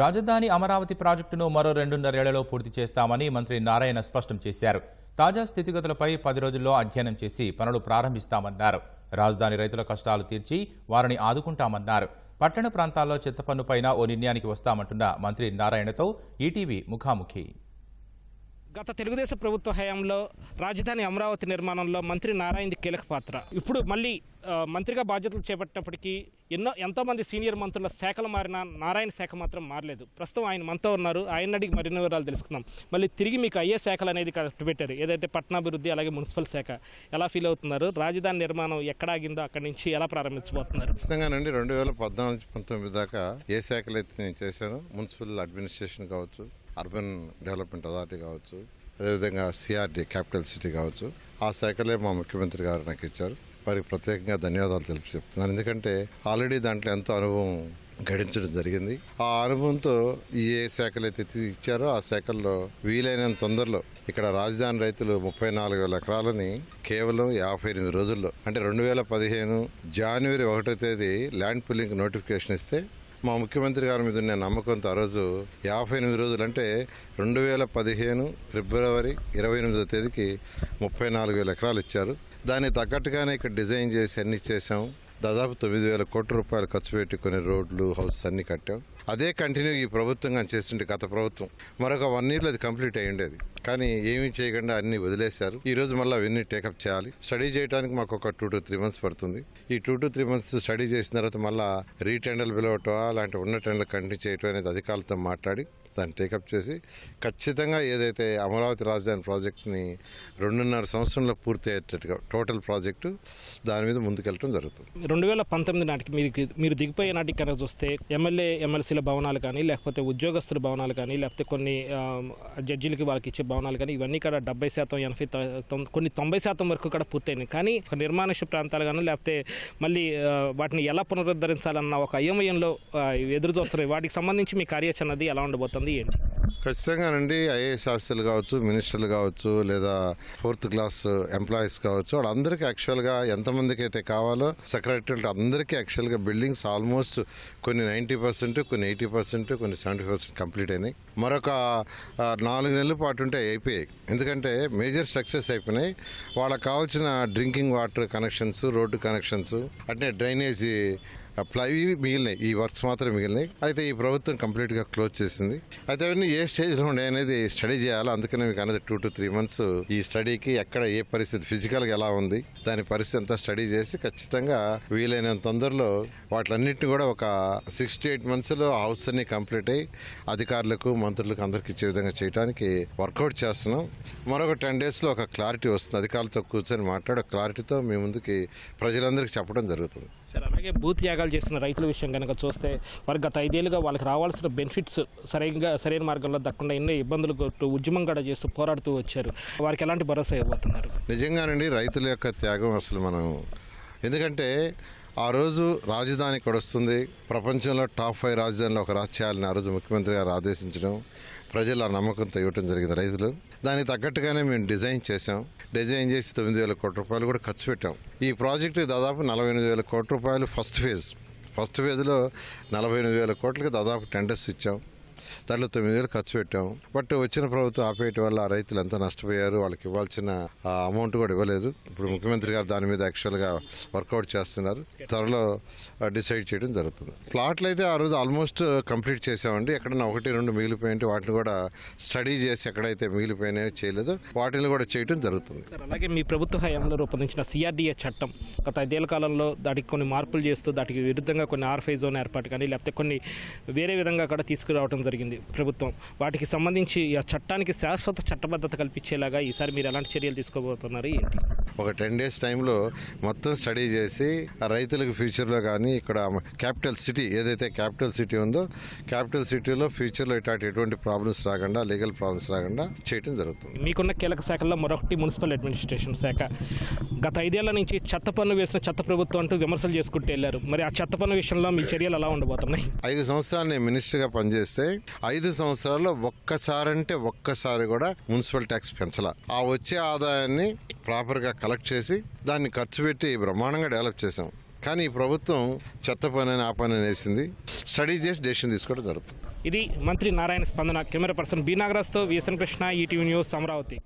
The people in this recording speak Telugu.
రాజధాని అమరావతి ప్రాజెక్టును మరో రెండున్నరేళ్ళలో పూర్తి చేస్తామని మంత్రి నారాయణ స్పష్టం చేశారు. తాజా స్థితిగతులపై పది రోజుల్లో అధ్యయనం చేసి పనులు ప్రారంభిస్తామన్నారు. రాజధాని రైతుల కష్టాలు తీర్చి వారిని ఆదుకుంటామన్నారు. పట్టణ ప్రాంతాల్లో చెత్త పన్నుపైన ఓ నిర్ణయానికి వస్తామంటున్న మంత్రి నారాయణతో ఈటీవీ ముఖాముఖి. గత తెలుగుదేశం ప్రభుత్వ హయాంలో రాజధాని అమరావతి నిర్మాణంలో మంత్రి నారాయణది కీలక పాత్ర. ఇప్పుడు మళ్ళీ మంత్రిగా బాధ్యతలు చేపట్టినప్పటికీ ఎన్నో ఎంతోమంది సీనియర్ మంత్రుల శాఖలు మారిన నారాయణ శాఖ మాత్రం మారలేదు. ప్రస్తుతం ఆయన మనతో ఉన్నారు. ఆయన అడిగి మరిన్ని వివరాలు తెలుసుకుందాం. మళ్ళీ తిరిగి మీకు అయ్యే శాఖలు అనేది పెట్టారు ఏదైతే పట్టణాభివృద్ధి అలాగే మున్సిపల్ శాఖ ఎలా ఫీల్ అవుతున్నారు? రాజధాని నిర్మాణం ఎక్కడాగిందో అక్కడి నుంచి ఎలా ప్రారంభించబోతున్నారు? ఖచ్చితంగానండి. రెండు వేల పద్నాలుగు నుంచి పంతొమ్మిది దాకా ఏ శాఖలు అయితే నేను చేశాను మున్సిపల్ అడ్మినిస్ట్రేషన్ కావచ్చు అర్బన్ డెవలప్మెంట్ అథారిటీ కావచ్చు అదేవిధంగా సిఆర్డి క్యాపిటల్ సిటీ కావచ్చు ఆ శాఖలే మా ముఖ్యమంత్రి గారు నాకు ఇచ్చారు. వారికి ప్రత్యేకంగా ధన్యవాదాలు తెలిపి చెప్తున్నాను. ఎందుకంటే ఆల్రెడీ దాంట్లో ఎంతో అనుభవం గడించడం జరిగింది. ఆ అనుభవంతో ఏ శాఖలు అయితే ఇచ్చారో ఆ శాఖల్లో వీలైనంత తొందరలో ఇక్కడ రాజధాని రైతులు ముప్పై నాలుగు వేల ఎకరాలని కేవలం యాభై ఎనిమిది రోజుల్లో అంటే రెండు వేల పదిహేను జనవరి ఒకటో తేదీ ల్యాండ్ పుల్లింగ్ నోటిఫికేషన్ ఇస్తే మా ముఖ్యమంత్రి గారి మీద ఉన్న నమ్మకంతో ఆ రోజు యాభై ఎనిమిది రోజులు అంటే రెండు వేల పదిహేను ఫిబ్రవరి ఇరవై ఎనిమిదో తేదీకి ముప్పై నాలుగు వేల ఎకరాలు ఇచ్చారు. దానికి తగ్గట్టుగానే ఇక్కడ డిజైన్ చేసి అన్ని చేసాం దాదాపు తొమ్మిది వేల కోట్ల రూపాయలు ఖర్చు పెట్టుకుని రోడ్లు హౌస్ అన్ని కట్టాం. అదే కంటిన్యూ ఈ ప్రభుత్వం కానీ చేస్తుంటే గత ప్రభుత్వం. మరొక వన్ ఇయర్లో అది కంప్లీట్ అయి ఉండేది. కానీ ఏమీ చేయకుండా అన్ని వదిలేశారు. ఈ రోజు మళ్ళీ అవన్నీ టేకప్ చేయాలి. స్టడీ చేయడానికి మాకు ఒక టూ టు త్రీ మంత్స్ పడుతుంది. ఈ two to three months study చేసిన తర్వాత మళ్ళీ రీటెండర్లు పిలవటం అలాంటి ఉన్న టెండర్లు కంటిన్యూ చేయటం అనేది అధికారులతో మాట్లాడి దాన్ని టేకప్ చేసి ఖచ్చితంగా ఏదైతే అమరావతి రాజధాని ప్రాజెక్టుని రెండున్నర సంవత్సరంలో పూర్తి అయ్యేటట్టుగా టోటల్ ప్రాజెక్టు దాని మీద ముందుకెళ్ళటం జరుగుతుంది. రెండు వేల పంతొమ్మిది నాటికి మీరు మీరు దిగిపోయే నాటికి కనుక చూస్తే ఎమ్మెల్యే ఎమ్మెల్సీల భవనాలు కానీ లేకపోతే ఉద్యోగస్తుల భవనాలు కానీ లేకపోతే కొన్ని జడ్జీలకి వాళ్ళకి ఇచ్చే భవనాలు కానీ ఇవన్నీ కూడా డెబ్బై శాతం ఎనభై తొం- కొన్ని తొంభై శాతం వరకు కూడా పూర్తయినాయి. కానీ ఒక నిర్మానుష్య ప్రాంతాలు కానీ లేకపోతే మళ్ళీ వాటిని ఎలా పునరుద్ధరించాలన్న ఒక అయోమయంలో ఎదురు చూస్తున్నాయి వాటికి సంబంధించి మీ కార్యాచరణ అది ఎలా ఉండబోతుంది? ఏంటి? ఖచ్చితంగానండి. ఐఏఎస్ ఆఫీసర్లు కావచ్చు మినిస్టర్లు కావచ్చు లేదా ఫోర్త్ క్లాస్ ఎంప్లాయీస్ కావచ్చు వాళ్ళందరికీ యాక్చువల్గా ఎంతమందికి అయితే కావాలో సెక్రటరీ అందరికీ యాక్చువల్గా బిల్డింగ్స్ ఆల్మోస్ట్ కొన్ని నైంటీ పర్సెంట్ కొన్ని ఎయిటీ పర్సెంట్ కొన్ని సెవెంటీ పర్సెంట్ కంప్లీట్ అయినాయి. మరొక నాలుగు నెలల పాటు ఉంటే అయిపోయాయి. ఎందుకంటే మేజర్ స్ట్రక్చర్స్ అయిపోయినాయి. వాళ్ళకి కావాల్సిన drinking water connections road connections అంటే డ్రైనేజీ అప్లై మిగిలినాయి. ఈ వర్క్స్ మాత్రం మిగిలినాయి. అయితే ఈ ప్రభుత్వం కంప్లీట్గా క్లోజ్ చేసింది. అయితే అవన్నీ ఏ స్టేజ్లో ఉన్నాయి అనేది స్టడీ చేయాలి? అందుకనే మీకు అనేది టూ టు త్రీ మంత్స్ ఈ స్టడీకి ఎక్కడ ఏ పరిస్థితి ఫిజికల్గా ఎలా ఉంది? దాని పరిస్థితి అంతా స్టడీ చేసి ఖచ్చితంగా వీలైనంత తొందరలో వాటిలన్నింటినీ కూడా ఒక సిక్స్ టు ఎయిట్ మంత్స్లో హౌస్ అన్ని కంప్లీట్ అయ్యి అధికారులకు మంత్రులకు అందరికి ఇచ్చే విధంగా చేయడానికి వర్కౌట్ చేస్తున్నాం. మరొక టెన్ డేస్లో ఒక క్లారిటీ వస్తుంది. అధికారులతో కూర్చొని మాట్లాడే క్లారిటీతో మీ ముందుకి ప్రజలందరికీ చెప్పడం జరుగుతుంది. సార్ అలాగే బూత్ త్యాగాలు చేసిన రైతుల విషయం కనుక చూస్తే వారు గత ఐదేళ్ళుగా వాళ్ళకి రావాల్సిన బెనిఫిట్స్ సరైనగా సరైన మార్గంలో దక్కకుండా ఎన్నో ఇబ్బందులు కొట్టు ఉద్యమం కూడా చేస్తూ పోరాడుతూ వచ్చారు. వారికి ఎలాంటి భరోసా ఇవ్వబోతున్నారు? నిజంగానండి రైతుల యొక్క త్యాగం అసలు మనం ఎందుకంటే ఆ రోజు రాజధాని ఇక్కడ వస్తుంది. ప్రపంచంలో టాప్ ఫైవ్ రాజధానిలో ఒక రాజు చేయాలని ఆ రోజు ముఖ్యమంత్రి గారు ఆదేశించడం ప్రజలు ఆ నమ్మకంతో ఇవ్వటం జరిగింది రైతులు. దానికి తగ్గట్టుగానే మేము డిజైన్ చేసాం డిజైన్ చేసి తొమ్మిది వేల కోట్ల రూపాయలు కూడా ఖర్చు పెట్టాం. ఈ ప్రాజెక్టు దాదాపు నలభై ఎనిమిది వేల కోట్ల రూపాయలు ఫస్ట్ ఫేజ్. ఫస్ట్ ఫేజ్లో నలభై ఎనిమిది వేల కోట్లకి దాదాపు టెండర్స్ ఇచ్చాం. దాంట్లో తొమ్మిది వేలు ఖర్చు పెట్టాం. బట్ వచ్చిన ప్రభుత్వం ఆపేయటం వల్ల ఆ రైతులు ఎంతో నష్టపోయారు. వాళ్ళకి ఇవ్వాల్సిన అమౌంట్ కూడా ఇవ్వలేదు. ఇప్పుడు ముఖ్యమంత్రి గారు దాని మీద యాక్చువల్గా వర్కౌట్ చేస్తున్నారు. త్వరలో డిసైడ్ చేయడం జరుగుతుంది. ప్లాట్లు అయితే ఆ రోజు ఆల్మోస్ట్ కంప్లీట్ చేసామండి. ఎక్కడన్నా ఒకటి రెండు మిగిలిపోయింటే వాటిని కూడా స్టడీ చేసి ఎక్కడైతే మిగిలిపోయినాయో చేయలేదు. వాటిని కూడా చేయడం జరుగుతుంది. అలాగే మీ ప్రభుత్వ హయాంలో రూపొందించిన సిఆర్డీఏ చట్టం గత ఐదేళ్ళ కాలంలో దానికి కొన్ని మార్పులు చేస్తూ దానికి విరుద్ధంగా కొన్ని ఆర్ఫై జోన్ ఏర్పాటు కానీ లేకపోతే కొన్ని వేరే విధంగా కూడా తీసుకురావడం జరిగింది. ప్రభుత్వం వాటికి సంబంధించి ఆ చట్టానికి శాశ్వత చట్టబద్ధత కల్పించేలాగా ఈసారి మీరు ఎలాంటి చర్యలు తీసుకోబోతున్నారు ఏంటి? ఒక టెన్ డేస్ టైంలో మొత్తం స్టడీ చేసి ఆ రైతులకు ఫ్యూచర్లో కానీ ఇక్కడ క్యాపిటల్ సిటీ ఏదైతే క్యాపిటల్ సిటీ ఉందో క్యాపిటల్ సిటీలో ఫ్యూచర్లో ఇట్లాంటి ఎటువంటి ప్రాబ్లమ్స్ రాకుండా లీగల్ ప్రాబ్లమ్స్ రాకుండా చేయడం జరుగుతుంది. మీకున్న కీలక శాఖల్లో మరొకటి మున్సిపల్ అడ్మినిస్ట్రేషన్ శాఖ. గత ఐదేళ్ళ నుంచి చెత్త పన్ను వేసిన చెత్త ప్రభుత్వం అంటూ విమర్శలు చేసుకుంటూ వెళ్ళారు. మరి ఆ చెత్త పన్ను విషయంలో మీ చర్యలు ఎలా ఉండబోతున్నాయి? ఐదు సంవత్సరాలు నేను మినిస్టర్గా పనిచేస్తే ఐదు సంవత్సరాల్లో ఒక్కసారంటే ఒక్కసారి కూడా మున్సిపల్ ట్యాక్స్ పెంచాల. ఆ వచ్చే ఆదాయాన్ని ప్రాపర్గా కలెక్ట్ చేసి దాన్ని ఖర్చు పెట్టి బ్రహ్మాండంగా డెవలప్ చేసాం కానీ ఈ ప్రభుత్వం చెత్త పని అని ఆ పని వేసింది. స్టడీ చేసి డెసిషన్ తీసుకోవడం జరుగుతుంది. ఇది మంత్రి నారాయణ స్పందన. Camera person B నాగరాజ్తో VSN Krishna ETV News Amaravati.